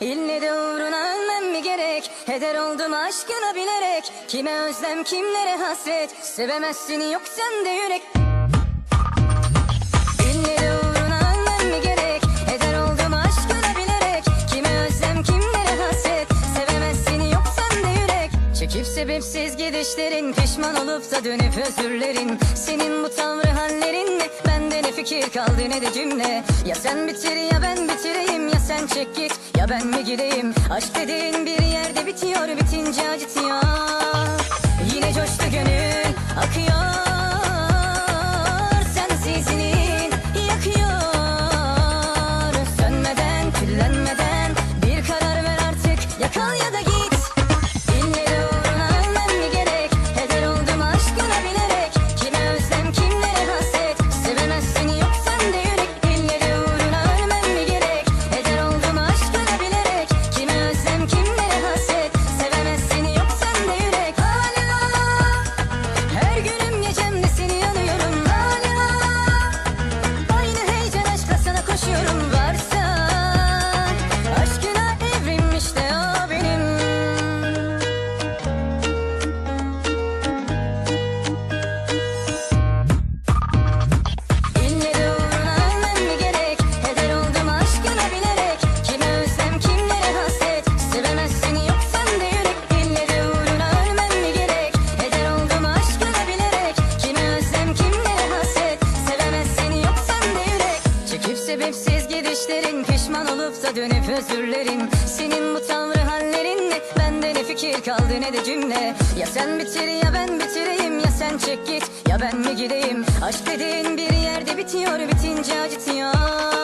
İlle de uğruna ölmem mi gerek? Heder oldum aşkına bilerek. Kime özlem kimlere hasret? Sevemezsin yok sende yürek sebepsiz gidişlerin Pişman olup da dönüp özürlerin. Senin bu tavrı hallerinle Bende ne fikir kaldı ne de cümle. Ya sen bitir ya ben bitireyim. Ya sen çek git ya ben mi gideyim? Aşk dediğin bir yerde bitiyor Bitince acıtıyor. Yine coştu gönül akıyor olup da dönüp özürlerin Senin bu tavrı hallerinle Bende ne fikir kaldı ne de cümle. Ya sen bitir ya ben bitireyim. Ya sen çek git ya ben mi gideyim? Aşk dediğin bir yerde bitiyor Bitince acıtıyor